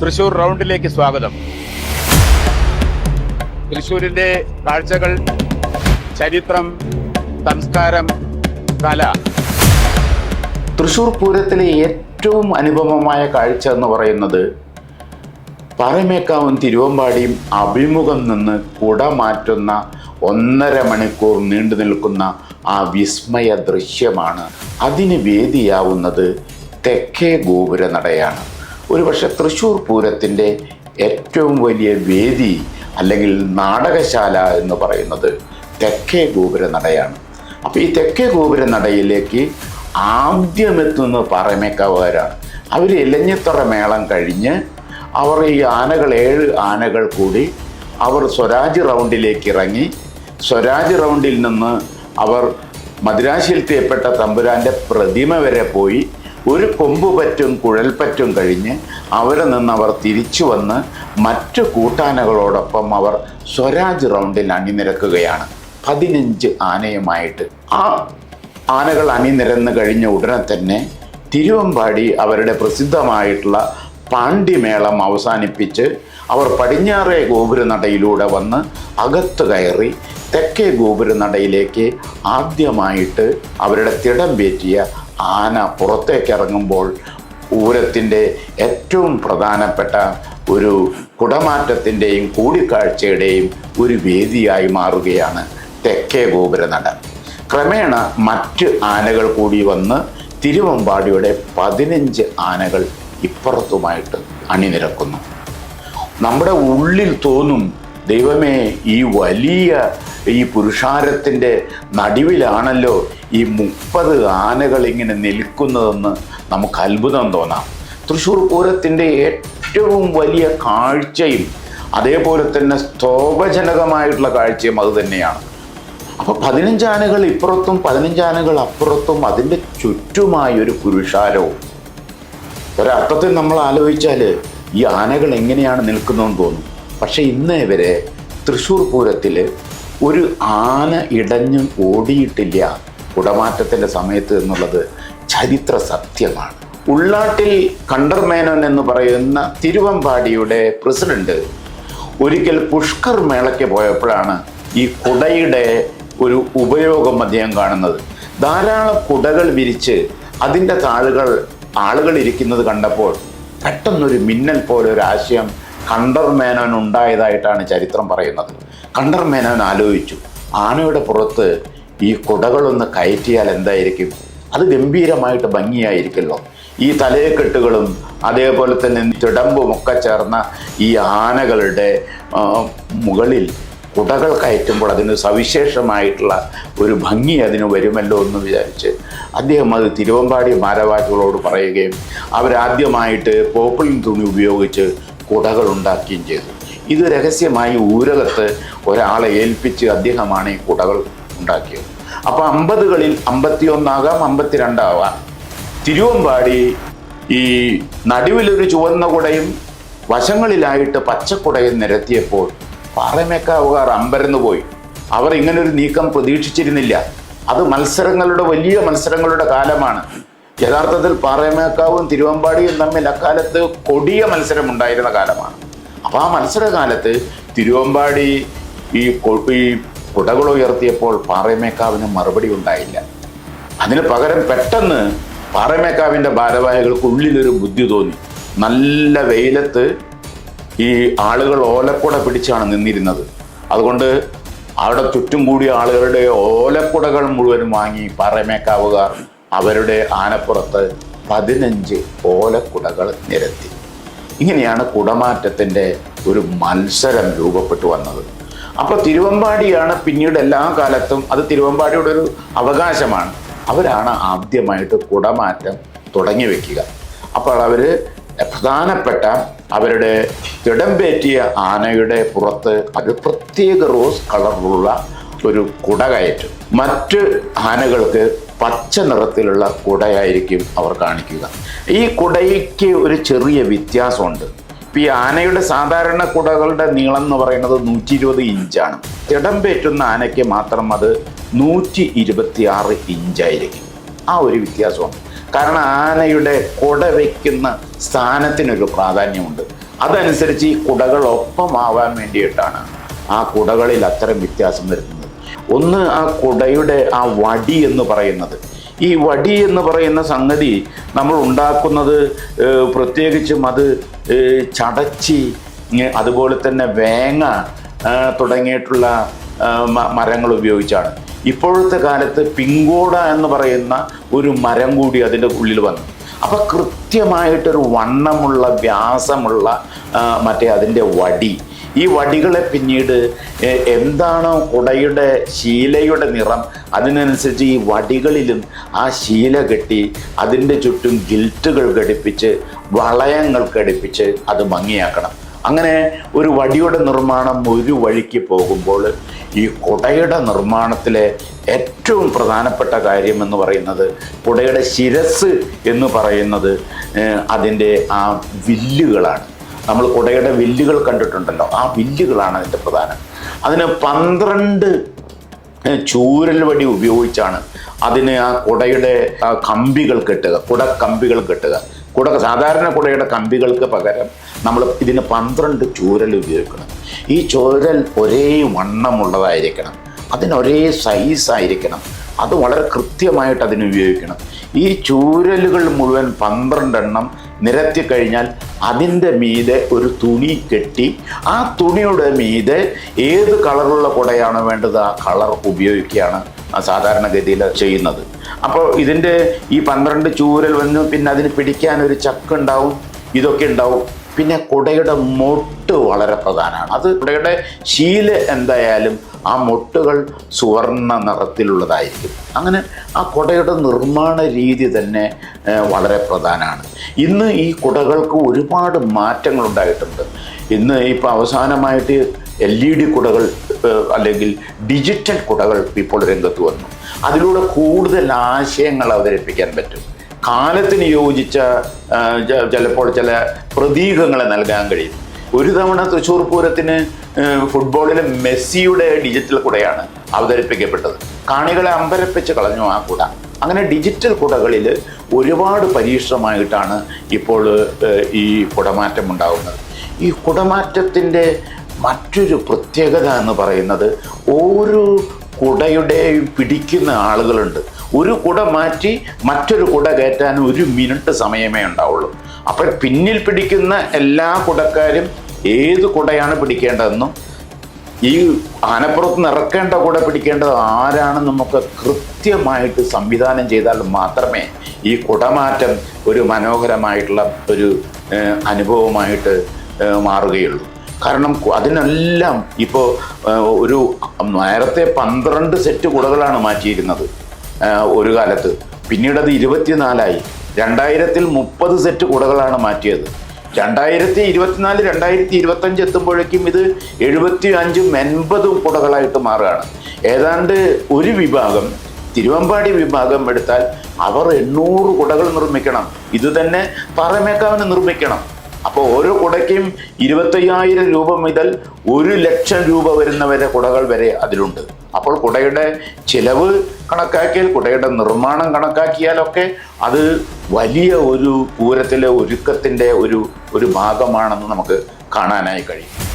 തൃശൂർ റൗണ്ടിലേക്ക് സ്വാഗതം. തൃശൂരിന്റെ കാഴ്ചകൾ ചരിത്രം സംസ്കാരം കല. തൃശൂർ പൂരത്തിലെ ഏറ്റവും അനുപമമായ കാഴ്ച എന്ന് പറയുന്നത് പാറമേക്കാവും തിരുവമ്പാടിയും അഭിമുഖം നിന്ന് കുട മാറ്റുന്ന ഒന്നര മണിക്കൂർ നീണ്ടു നിൽക്കുന്ന ആ വിസ്മയ ദൃശ്യമാണ്. അതിന് വേദിയാവുന്നത് തെക്കേ ഗോപുരനടയാണ്. ഒരുപക്ഷെ തൃശ്ശൂർ പൂരത്തിന്റെ ഏറ്റവും വലിയ വേദി അല്ലെങ്കിൽ നാടകശാല എന്ന് പറയുന്നത് തെക്കേ ഗോപുര നടയാണ്. അപ്പോൾ ഈ തെക്കേ ഗോപുര നടയിലേക്ക് ആദ്യമെത്തുന്ന പാറമേക്കാവുകാരാണ്. അവർ ഇലഞ്ഞിത്തറ മേളം കഴിഞ്ഞ് അവർ ഈ ആനകൾ ഏഴ് ആനകൾ കൂടി അവർ സ്വരാജ് റൗണ്ടിലേക്ക് ഇറങ്ങി. സ്വരാജ് റൗണ്ടിൽ നിന്ന് അവർ മദ്രാശിയിൽ തീയപ്പെട്ട തമ്പുരാന്റെ പ്രതിമ വരെ പോയി. ഒരു കൊമ്പ് പറ്റും കുഴൽപ്പറ്റും കഴിഞ്ഞ് അവിടെ നിന്ന് അവർ തിരിച്ചു വന്ന് മറ്റു കൂട്ടാനകളോടൊപ്പം അവർ സ്വരാജ് റൗണ്ടിൽ അണിനിരക്കുകയാണ്. പതിനഞ്ച് ആനയുമായിട്ട്. ആ ആനകൾ അണിനിരന്ന് കഴിഞ്ഞ ഉടനെ തന്നെ തിരുവമ്പാടി അവരുടെ പ്രസിദ്ധമായിട്ടുള്ള പാണ്ഡിമേളം അവസാനിപ്പിച്ച് അവർ പടിഞ്ഞാറേ ഗോപുരനടയിലൂടെ വന്ന് അകത്ത് കയറി തെക്കേ ഗോപുരനടയിലേക്ക് ആദ്യമായിട്ട് അവരുടെ തിടം പേറ്റിയ ആന പുറത്തേക്ക് ഇറങ്ങുമ്പോൾ പൂരത്തിന്റെ ഏറ്റവും പ്രധാനപ്പെട്ട ഒരു കുടമാറ്റത്തിന്റെയും കൂടിക്കാഴ്ചയുടെയും ഒരു വേദിയായി മാറുകയാണ് തെക്കേ ഗോപുരനട ക്രമേണ മറ്റ് ആനകൾ കൂടി വന്ന് തിരുവമ്പാടിയുടെ പതിനഞ്ച് ആനകൾ ഇപ്പുറത്തുമായിട്ട് അണിനിരക്കുന്നു. നമ്മുടെ ഉള്ളിൽ തോന്നും ദൈവമേ ഈ വലിയ ഈ പുരുഷാരത്തിന്റെ നടുവിലാണല്ലോ ഈ മുപ്പത് ആനകൾ ഇങ്ങനെ നിൽക്കുന്നതെന്ന് നമുക്ക് അത്ഭുതം തോന്നാം. തൃശ്ശൂർ പൂരത്തിന്റെ ഏറ്റവും വലിയ കാഴ്ചയും അതേപോലെ തന്നെ സ്തോഭജനകമായിട്ടുള്ള കാഴ്ചയും അത് തന്നെയാണ്. അപ്പോൾ പതിനഞ്ചാനകൾ ഇപ്പുറത്തും പതിനഞ്ചാനകൾ അപ്പുറത്തും അതിന്റെ ചുറ്റുമായി ഒരു പുരുഷാരവും. ഒരർത്ഥത്തിൽ നമ്മൾ ആലോചിച്ചാൽ ഈ ആനകൾ എങ്ങനെയാണ് നിൽക്കുന്നതെന്ന് തോന്നും. പക്ഷേ ഇന്നേ വരെ തൃശ്ശൂർ പൂരത്തിൽ ഒരു ആന ഇടഞ്ഞു ഓടിയിട്ടില്ല. കുടമാറ്റത്തിന്റെ സമയത്ത് എന്നുള്ളത് ചരിത്ര സത്യമാണ്. ഉള്ളാട്ടിൽ കണ്ടർമേനോൻ എന്ന് പറയുന്ന തിരുവമ്പാടിയുടെ പ്രസിഡന്റ് ഒരിക്കൽ പുഷ്കർ മേളയ്ക്ക് പോയപ്പോഴാണ് ഈ കുടയുടെ ഒരു ഉപയോഗം അദ്ദേഹം കാണുന്നത്. ധാരാളം കുടകൾ വിരിച്ച് അതിന്റെ താളുകൾ ആളുകൾ ഇരിക്കുന്നത് കണ്ടപ്പോൾ പെട്ടെന്നൊരു മിന്നൽ പോലെ ഒരു ആശയം കണ്ടർ മേനോൻ ഉണ്ടായതായിട്ടാണ് ചരിത്രം പറയുന്നത്. കണ്ടർ മേനോൻ ആലോചിച്ചു. ആനയുടെ പുറത്ത് ഈ കുടകളൊന്ന് കയറ്റിയാൽ എന്തായിരിക്കും? അത് ഗംഭീരമായിട്ട് ഭംഗിയായിരിക്കല്ലോ ഈ തലയെക്കെട്ടുകളും അതേപോലെ തന്നെ തിടമ്പും ഒക്കെ ചേർന്ന ഈ ആനകളുടെ മുകളിൽ കുടകൾ കയറ്റുമ്പോൾ അതിന് സവിശേഷമായിട്ടുള്ള ഒരു ഭംഗി അതിന് വരുമല്ലോ എന്ന് വിചാരിച്ച് അദ്ദേഹം അത് തിരുവമ്പാടി ഭാരവാഹികളോട് പറയുകയും അവരാദ്യമായിട്ട് പോപ്പിളിൻ തുണി ഉപയോഗിച്ച് കുടകൾ ഉണ്ടാക്കുകയും ചെയ്തു. ഇത് രഹസ്യമായി ഊരകത്ത് ഒരാളെ ഏൽപ്പിച്ച് അദ്ദേഹമാണ് ഈ കുടകൾ ഉണ്ടാക്കിയത്. അപ്പോൾ അമ്പതുകളിൽ അമ്പത്തിയൊന്നാകാം അമ്പത്തിരണ്ടാവാം. തിരുവമ്പാടി ഈ നടുവിലൊരു ചുവന്ന കുടയും വശങ്ങളിലായിട്ട് പച്ചക്കുടയും നിരത്തിയപ്പോൾ പാറമേക്കാവുകാർ അമ്പരന്ന് പോയി. അവർ ഇങ്ങനൊരു നീക്കം പ്രതീക്ഷിച്ചിരുന്നില്ല. അത് മത്സരങ്ങളുടെ വലിയ മത്സരങ്ങളുടെ കാലമാണ്. യഥാർത്ഥത്തിൽ പാറമേക്കാവും തിരുവമ്പാടിയും തമ്മിൽ അക്കാലത്ത് കൊടിയ മത്സരം ഉണ്ടായിരുന്ന കാലമാണ്. അപ്പോൾ ആ മത്സരകാലത്ത് തിരുവമ്പാടി ഈ ഈ കുടകൾ ഉയർത്തിയപ്പോൾ പാറമേക്കാവിന് മറുപടി ഉണ്ടായില്ല. അതിന് പകരം പെട്ടെന്ന് പാറമേക്കാവിന്റെ ഭാരവാഹികൾക്ക് ഉള്ളിലൊരു ബുദ്ധി തോന്നി. നല്ല വെയിലത്ത് ഈ ആളുകൾ ഓലക്കുട പിടിച്ചാണ് നിന്നിരുന്നത്. അതുകൊണ്ട് അവിടെ ചുറ്റും കൂടിയ ആളുകളുടെ ഓലക്കുടകൾ മുഴുവൻ വാങ്ങി പാറമേക്കാവുകാർ അവരുടെ ആനപ്പുറത്ത് പതിനഞ്ച് ഓലക്കുടകൾ നിരത്തി. ഇങ്ങനെയാണ് കുടമാറ്റത്തിന്റെ ഒരു മത്സരം രൂപപ്പെട്ടു വന്നത്. അപ്പോൾ തിരുവമ്പാടിയാണ് പിന്നീട് എല്ലാ കാലത്തും അത് തിരുവമ്പാടിയുടെ ഒരു അവകാശമാണ്. അവരാണ് ആദ്യമായിട്ട് കുടമാറ്റം തുടങ്ങി വയ്ക്കുക അപ്പോൾ അവർ പ്രധാനപ്പെട്ട അവരുടെ തിടമ്പേറ്റിയ ആനയുടെ പുറത്ത് അത് പ്രത്യേക റോസ് കളറിലുള്ള ഒരു കുട കയറ്റും മറ്റ് ആനകൾക്ക് പച്ച നിറത്തിലുള്ള കുടയായിരിക്കും അവർ കാണിക്കുക. ഈ കുടയ്ക്ക് ഒരു ചെറിയ വ്യത്യാസമുണ്ട്. ഈ ആനയുടെ സാധാരണ കുടകളുടെ നീളം എന്ന് പറയുന്നത് നൂറ്റി ഇരുപത് ഇഞ്ചാണ്. തിടം പേറ്റുന്ന ആനയ്ക്ക് മാത്രം അത് നൂറ്റി ഇരുപത്തി ആറ് ഇഞ്ചായിരിക്കും. ആ ഒരു വ്യത്യാസമാണ് കാരണം ആനയുടെ കുട വയ്ക്കുന്ന സ്ഥാനത്തിനൊരു പ്രാധാന്യമുണ്ട്. അതനുസരിച്ച് ഈ കുടകൾ ഒപ്പമാവാൻ വേണ്ടിയിട്ടാണ് ആ കുടകളിൽ അത്തരം വ്യത്യാസം വരുന്നത്. ഒന്ന് ആ കുടയുടെ ആ വടി എന്ന് പറയുന്നത്. ഈ വടി എന്ന് പറയുന്ന സംഗതി നമ്മൾ ഉണ്ടാക്കുന്നത് പ്രത്യേകിച്ചും അത് ചടച്ചി അതുപോലെ തന്നെ വേങ്ങ തുടങ്ങിയിട്ടുള്ള മരങ്ങൾ ഉപയോഗിച്ചാണ്. ഇപ്പോഴത്തെ കാലത്ത് പിങ്കോട എന്ന് പറയുന്ന ഒരു മരം കൂടി അതിന്റെ ഉള്ളിൽ വന്നു. അപ്പോൾ കൃത്യമായിട്ടൊരു വണ്ണമുള്ള വ്യാസമുള്ള മറ്റേ അതിന്റെ വടി. ഈ വടികളെ പിന്നീട് എന്താണോ കുടയുടെ ശീലയുടെ നിറം? അതിനനുസരിച്ച് ഈ വടികളിലും ആ ശീല കെട്ടി അതിന്റെ ചുറ്റും ഗിൽറ്റുകൾ ഘടിപ്പിച്ച് വളയങ്ങൾ ഘടിപ്പിച്ച് അത് ഭംഗിയാക്കണം. അങ്ങനെ ഒരു വടിയുടെ നിർമ്മാണം ഒരു വഴിക്ക് പോകുമ്പോൾ ഈ കുടയുടെ നിർമ്മാണത്തിലെ ഏറ്റവും പ്രധാനപ്പെട്ട കാര്യം എന്ന് പറയുന്നത് കുടയുടെ ശിരസ് എന്ന് പറയുന്നത് അതിന്റെ ആ വില്ലുകളാണ്. നമ്മൾ കുടയുടെ വില്ലുകൾ കണ്ടിട്ടുണ്ടല്ലോ. ആ വില്ലുകളാണ് അതിന്റെ പ്രധാനം. അതിന് പന്ത്രണ്ട് ചൂരൽ വടി ഉപയോഗിച്ചാണ് അതിന് ആ കുടയുടെ കമ്പികൾ കെട്ടുക കുട കമ്പികൾ കെട്ടുക. കുട സാധാരണ കുടയുടെ കമ്പികൾക്ക് പകരം നമ്മൾ ഇതിന് പന്ത്രണ്ട് ചൂരൽ ഉപയോഗിക്കണം. ഈ ചൂരൽ ഒരേ വണ്ണമുള്ളതായിരിക്കണം. അതിനൊരേ സൈസ് ആയിരിക്കണം അത് വളരെ കൃത്യമായിട്ട് അതിന് ഉപയോഗിക്കണം. ഈ ചൂരലുകൾ മുഴുവൻ പന്ത്രണ്ടെണ്ണം നിരത്തി കഴിഞ്ഞാൽ അതിന്റെ മീതെ ഒരു തുണി കെട്ടി ആ തുണിയുടെ മീതെ ഏത് കളറുള്ള കുടയാണോ വേണ്ടത് ആ കളർ ഉപയോഗിക്കുകയാണ് സാധാരണഗതിയിൽ ചെയ്യുന്നത്. അപ്പോൾ ഇതിന്റെ ഈ പന്ത്രണ്ട് ചൂരൽ വന്ന് പിന്നെ അതിന് പിടിക്കാൻ ഒരു ചക്ക് ഉണ്ടാവും ഇതൊക്കെ ഉണ്ടാവും. പിന്നെ കുടയുടെ മൊട്ട് വളരെ പ്രധാനമാണ്. അത് കുടയുടെ ശീല എന്തായാലും ആ മൊട്ടുകൾ സുവർണ നിറത്തിലുള്ളതായിരിക്കും. അങ്ങനെ ആ കുടയുടെ നിർമ്മാണ രീതി തന്നെ വളരെ പ്രധാനമാണ്. ഇന്ന് ഈ കുടകൾക്ക് ഒരുപാട് മാറ്റങ്ങൾ ഉണ്ടായിട്ടുണ്ട് ഇന്ന് ഇപ്പോൾ അവസാനമായിട്ട് എൽ ഇ ഡി കുടകൾ അല്ലെങ്കിൽ ഡിജിറ്റൽ കുടകൾ ഇപ്പോൾ രംഗത്ത് വന്നു. അതിലൂടെ കൂടുതൽ ആശയങ്ങൾ അവതരിപ്പിക്കാൻ പറ്റും. കാലത്തിന് യോജിച്ച ചിലപ്പോൾ ചില പ്രതീകങ്ങളെ നൽകാൻ കഴിയും. ഒരു തവണ തൃശ്ശൂർ പൂരത്തിന് ഫുട്ബോളിലെ മെസ്സിയുടെ ഡിജിറ്റൽ കുടയാണ് അവതരിപ്പിക്കപ്പെട്ടത്. കാണികളെ അമ്പരപ്പിച്ച് കളഞ്ഞു ആ കുട. അങ്ങനെ ഡിജിറ്റൽ കുടകളിൽ ഒരുപാട് പരീക്ഷണമായിട്ടാണ് ഇപ്പോൾ ഈ കുടമാറ്റം ഉണ്ടാകുന്നത് ഈ കുടമാറ്റത്തിന്റെ മറ്റൊരു പ്രത്യേകത എന്ന് പറയുന്നത് ഓരോ കുടയുടെയും പിടിക്കുന്ന ആളുകളുണ്ട്. ഒരു കുട മാറ്റി മറ്റൊരു കുട കയറ്റാൻ ഒരു മിനിറ്റ് സമയമേ ഉണ്ടാവുള്ളൂ. അപ്പോൾ പിന്നിൽ പിടിക്കുന്ന എല്ലാ കുടക്കാരും ഏത് കുടയാണ് പിടിക്കേണ്ടതെന്നും ഈ ആനപ്പുറത്ത് നിറക്കേണ്ട കൂടെ പിടിക്കേണ്ടത് ആരാണെന്ന് നമുക്ക് കൃത്യമായിട്ട് സംവിധാനം ചെയ്താൽ മാത്രമേ ഈ കുടമാറ്റം ഒരു മനോഹരമായിട്ടുള്ള ഒരു അനുഭവമായിട്ട് മാറുകയുള്ളൂ. കാരണം അതിനെല്ലാം ഇപ്പോൾ ഒരു നേരത്തെ പന്ത്രണ്ട് സെറ്റ് കുടകളാണ് മാറ്റിയിരുന്നത് ഒരു കാലത്ത്. പിന്നീട് അത് ഇരുപത്തിനാലായി. രണ്ടായിരത്തിൽ മുപ്പത് സെറ്റ് കുടകളാണ് മാറ്റിയത്. രണ്ടായിരത്തി ഇരുപത്തിനാല് രണ്ടായിരത്തി ഇരുപത്തഞ്ച് എത്തുമ്പോഴേക്കും ഇത് എഴുപത്തി അഞ്ചും എൺപതും കുടകളായിട്ട് മാറുകയാണ്. ഏതാണ്ട് ഒരു വിഭാഗം തിരുവമ്പാടി വിഭാഗം എടുത്താൽ അവർ എണ്ണൂറ് കുടകൾ നിർമ്മിക്കണം. ഇത് തന്നെ പാറമേക്കാവിന് നിർമ്മിക്കണം. അപ്പോൾ ഓരോ കുടയ്ക്കും ഇരുപത്തയ്യായിരം രൂപ മുതൽ ഒരു ലക്ഷം രൂപ വരുന്ന വരെ കുടകൾ വരെ അതിലുണ്ട്. അപ്പോൾ കുടയുടെ ചിലവ് കണക്കാക്കിയാൽ കുടയുടെ നിർമ്മാണം കണക്കാക്കിയാലൊക്കെ അത് വലിയ ഒരു പൂരത്തിലെ ഒരുക്കത്തിന്റെ ഒരു ഒരു ഭാഗമാണെന്ന് നമുക്ക് കാണാനായി കഴിയും.